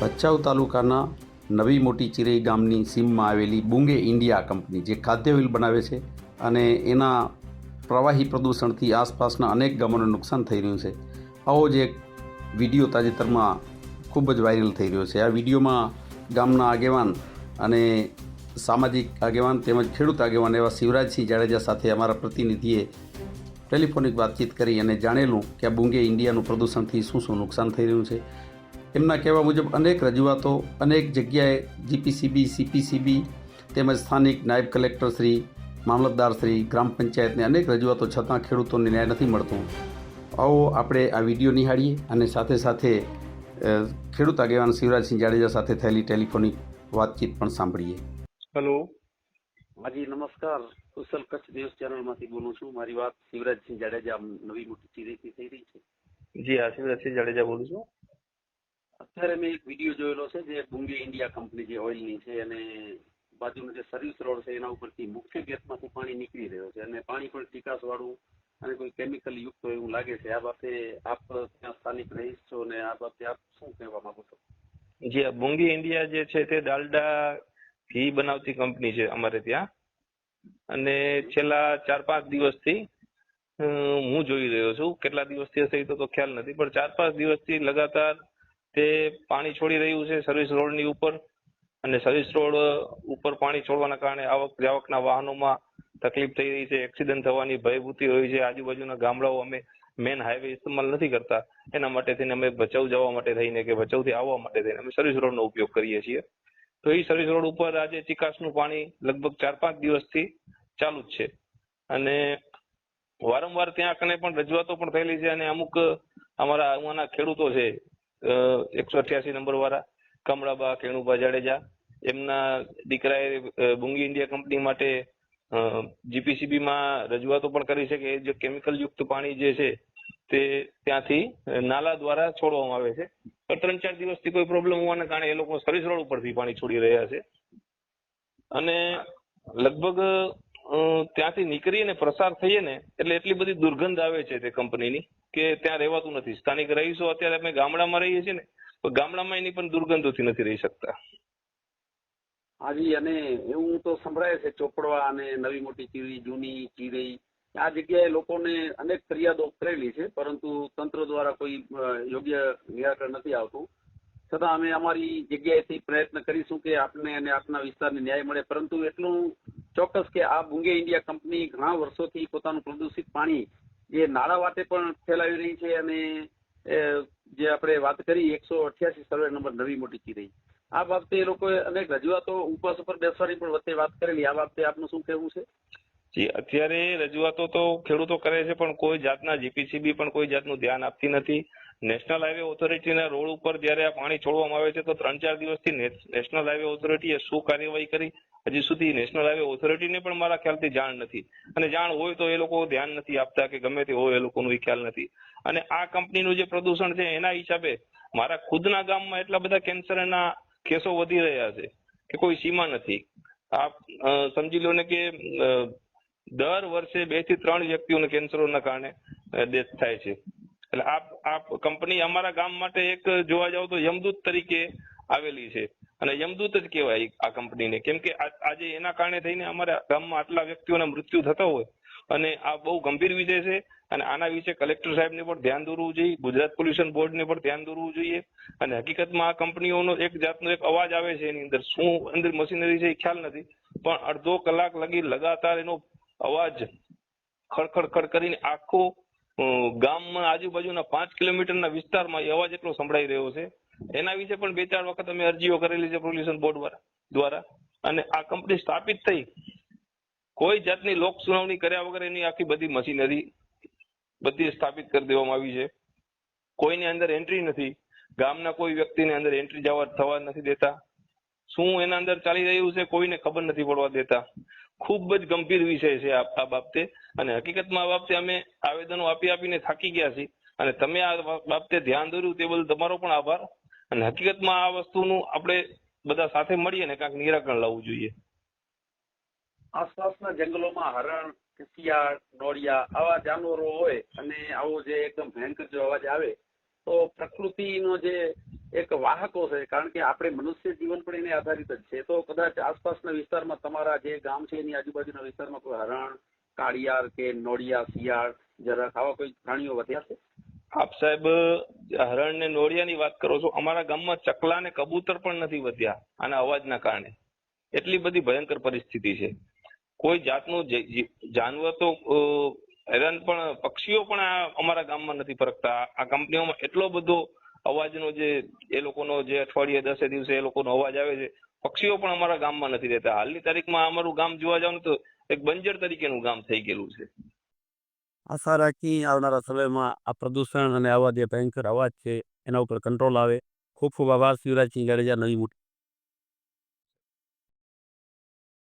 ભચાઉ તાલુકાના નવી મોટી ચિરઈ ગામની સીમમાં આવેલી બુંગે ઇન્ડિયા કંપની, જે ખાદ્ય ઓઇલ બનાવે છે અને એના પ્રવાહી પ્રદૂષણથી આસપાસના અનેક ગામોને નુકસાન થઈ રહ્યું છે. આવો જ એક વીડિયો તાજેતરમાં ખૂબ જ વાયરલ થઈ રહ્યો છે. આ વિડીયોમાં ગામના આગેવાન અને સામાજિક આગેવાન તેમજ ખેડૂત આગેવાન એવા શિવરાજસિંહ જાડેજા સાથે અમારા પ્રતિનિધિએ ટેલિફોનિક વાતચીત કરી અને જાણેલું કે આ બુંગે ઇન્ડિયાનું પ્રદૂષણથી શું શું નુકસાન થઈ રહ્યું છે. એમના કહેવા મુજબ અનેક રજૂઆતો અનેક જગ્યાએ જીપીસીબી સીપીસીબી તેમજ સ્થાનિક નાયબ કલેક્ટરશ્રી મામલતદારશ્રી ગ્રામ પંચાયતને અનેક રજૂઆતો છતાં ખેડૂતોને ન્યાય નથી મળતું. આવો આપણે આ વીડિયો નિહાળીએ અને સાથે સાથે ખેડૂત આગેવાન શિવરાજસિંહ જાડેજા સાથે થયેલી ટેલિફોનિક વાતચીત પણ સાંભળીએ. હેલો. હાજી નમસ્કાર. કુશલ કચ્છ ન્યૂઝ ચેનલમાંથી બોલું છું. મારી વાત શિવરાજસિંહ જાડેજા નવી મોટી ચીરેથી થઈ રહી છે. જી હા શિવરાજસિંહ જાડેજા બોલું છું. અત્યારે મેં એક વીડિયો જોયેલો છે જે બુંગે ઇન્ડિયા કંપની જે ઓઇલની છે અને બાજુનો જે સર્વિસ રોડ છે એના ઉપરથી મુખ્ય ગેટમાંથી પાણી નીકળી રહ્યો છે અને પાણી પણ ટીકાસવાળું અને કોઈ કેમિકલ યુક્ત એવું લાગે છે. આ બાબતે આપ ત્યાં સ્થાનિક રહીશ છો અને આ બાબતે આપ શું કહેવા માંગો છો? જી બુંગી ઇન્ડિયા જે છે તે ડાલડા ઘી બનાવતી કંપની છે અમારે ત્યાં. અને છેલ્લા ચાર પાંચ દિવસથી હું જોઈ રહ્યો છું. કેટલા દિવસથી હશે એ તો ખ્યાલ નથી, પણ ચાર પાંચ દિવસથી લગાતાર તે પાણી છોડી રહ્યું છે સર્વિસ રોડની ઉપર અને સર્વિસ રોડ ઉપર પાણી છોડવાના કારણે આવક જાવકના વાહનોમાં તકલીફ થઈ રહી છે એક્સિડન્ટ થવાની ભયભૂતિ હોય છે, આજુબાજુના ગામડાઓ અમે મેન હાઈવે ઇસ્તેમાલ નથી કરતા. એના માટે થઈને અમે ભચાઉ જવા માટે થઈને કે ભચાઉથી આવવા માટે થઈને અમે સર્વિસ રોડનો ઉપયોગ કરીએ છીએ. તો એ સર્વિસ રોડ ઉપર આજે ચિકાસનું પાણી લગભગ ચાર પાંચ દિવસથી ચાલુ જ છે. અને વારંવાર ત્યાં કને પણ રજૂઆતો પણ થયેલી છે અને અમુક અમારા અહીંયાના ખેડૂતો છે એકસો અઠ્યાસી નંબર વાળા કમળાબા કેણુબા જાડેજા, એમના દીકરાએ બુંગી ઇન્ડિયા કંપની માટે જીપીસીબી માં રજૂઆતો પણ કરી છે કે જે કેમિકલ યુક્ત પાણી જે છે, તે ત્યાંથી નાલા દ્વારા છોડવામાં આવે છે. પણ ત્રણ ચાર દિવસથી કોઈ પ્રોબ્લેમ હોવાના કારણે એ લોકો સર્વિસ રોડ ઉપરથી પાણી છોડી રહ્યા છે. અને લગભગ ત્યાંથી નીકળીને પ્રસાર થઈએ ને, એટલે એટલી બધી દુર્ગંધ આવે છે તે કંપનીની. કે ત્યાં રહેવાતું નથી. સ્થાનિક રહીશો અત્યારે અમે ગામડામાં રહીએ છીએ ને ગામડામાં એની પણ દુર્ગંધોથી નથી રહી શકતા. હાજી, અને એવું તો સંભળાય છે, ચોપડવા અને નવી મોટી ચીરી જૂની ચીરી આ જગ્યાએ લોકોને અનેક ફરિયાદો કરેલી છે, પરંતુ તંત્ર દ્વારા કોઈ યોગ્ય નિરાકરણ નથી આવતું. છતાં અમે અમારી જગ્યાએથી પ્રયત્ન કરીશું કે આપને અને આપના વિસ્તારને ન્યાય મળે, પરંતુ એટલું ચોક્કસ કે આ બુંગે ઇન્ડિયા કંપની ઘણા વર્ષોથી પોતાનું પ્રદૂષિત પાણી જે નાણાં વાતે પણ ફેલાવી રહી છે અને જે આપણે વાત કરી, એકસો અઠ્યાસી સર્વે નંબર નવી મોટી ચીરઈ આ બાબતે એ લોકોએ અનેક રજૂઆતો ઉપવાસ ઉપર બેસવાની પણ વચ્ચે વાત કરેલી. આ બાબતે આપનું શું કહેવું છે? જી, અત્યારે રજૂઆતો તો ખેડૂતો કરે છે, પણ કોઈ જાતના જીપીસીબી પણ કોઈ જાતનું ધ્યાન આપતી નથી. નેશનલ હાઈવે ઓથોરિટીના રોડ ઉપર જ્યારે આ પાણી છોડવામાં આવે છે, તો ત્રણ ચાર દિવસથી નેશનલ હાઈવે ઓથોરિટીએ શું કાર્યવાહી કરી? હજી સુધી નેશનલ હાઈવે ઓથોરિટીને પણ મારા ખ્યાલથી જાણ નથી. અને જાણ હોય તો એ લોકો ધ્યાન નથી આપતા કે ગમે તે હોય એ લોકોનો ખ્યાલ નથી. અને આ કંપનીનું જે પ્રદૂષણ છે, એના હિસાબે મારા ખુદના ગામમાં એટલા બધા કેન્સરના કેસો વધી રહ્યા છે કે કોઈ સીમા નથી. આપ સમજી લો ને કે દર વર્ષે બેથી ત્રણ વ્યક્તિઓને કેન્સરોના કારણે ડેથ થાય છે. એટલે આ આ કંપની અમારા ગામ માટે એક જોવા જાવ તો યમદૂત તરીકે આવેલી છે. અને યમદૂત જ કહેવાય આ કંપનીને. કેમ કે આજે એના કારણે થઈને અમારા ગામમાં આટલા વ્યક્તિઓના મૃત્યુ થતા હોય. અને આ બહુ ગંભીર વિષય છે અને આના વિશે કલેક્ટર સાહેબને પણ ધ્યાન દોરવું જોઈએ, ગુજરાત પોલ્યુશન બોર્ડને પણ ધ્યાન દોરવું જોઈએ. અને હકીકતમાં આ કંપનીઓનો એક જાતનો એક અવાજ આવે છે એની અંદર. શું અંદર મશીનરી છે એ ખ્યાલ નથી, પણ અડધો કલાક લગી લગાતાર એનો અવાજ ખડખડ ખડ કરીને આખો ગામમાં આજુબાજુના પાંચ કિલોમીટરના વિસ્તારમાં એ અવાજ સંભળાઈ રહ્યો છે. એના વિશે પણ બે ચાર વખત અમે અરજીઓ કરેલી છે પોલ્યુશન બોર્ડ દ્વારા. અને આ કંપની સ્થાપિત થઈ. કોઈ જાતની લોક સુનાવણી કર્યા વગર એની આખી બધી મશીનરી બધી સ્થાપિત કરી દેવામાં આવી છે. કોઈની અંદર એન્ટ્રી નથી. ગામના કોઈ વ્યક્તિને અંદર એન્ટ્રી જવા થવા નથી દેતા. શું એના અંદર ચાલી રહ્યું છે કોઈને ખબર નથી પડવા દેતા. ખૂબ જ ગંભીર વિષય છે આ બાબતે. અને હકીકતમાં આ બાબતે અમે આવેદનો આપી આપીને થાકી ગયા છીએ. અને તમે આ બાબતે ધ્યાન દોર્યું તે બદલ તમારો પણ આભાર. અને હકીકતમાં આ વસ્તુનું આપણે બધા સાથે મળીએ ને કાંઈક નિરાકરણ લાવવું જોઈએ. આસપાસના જંગલોમાં હરણ શિયાળ નોળિયા આવા જાનવરો હોય અને આવો જે એકદમ ભયંકર જો અવાજ આવે, તો પ્રકૃતિનો જે એક વાહકો છે, કારણ કે આપણે મનુષ્ય જીવન પણ એને આધારિત જ છે. તો કદાચ આસપાસના વિસ્તારમાં તમારા જે ગામ છે, એની આજુબાજુના વિસ્તારમાં કોઈ હરણ, કાળિયાર કે નોળિયા, શિયાળ, જરાક આવા કોઈ પ્રાણીઓ વધ્યા છે? આપ સાહેબ, હરણ ને નોળિયાની વાત કરો છો, અમારા ગામમાં ચકલા ને કબૂતર પણ નથી વધ્યા, આના અવાજના કારણે. એટલી બધી ભયંકર પરિસ્થિતિ છે. કોઈ જાતનું જાનવર તો હેરાન પણ, પક્ષીઓ પણ અમારા ગામમાં નથી ફરકતા. આ કંપનીઓમાં એટલો બધો અવાજનો જે, એ લોકોનો જે અઠવાડિયે, દસે દિવસે એ લોકોનો અવાજ આવે છે, પક્ષીઓ પણ અમારા ગામમાં નથી રહેતા. હાલની તારીખમાં અમારું ગામ જોવા જાવ તો એક બંજર તરીકેનું ગામ થઈ ગયેલું છે. આશા રાખી આવનારા સમયમાં આ પ્રદૂષણ અને આવા જે ભયંકર અવાજ છે, એના ઉપર કંટ્રોલ આવે. ખૂબ ખૂબ આભાર, શિવરાજસિંહ જાડેજા, નવી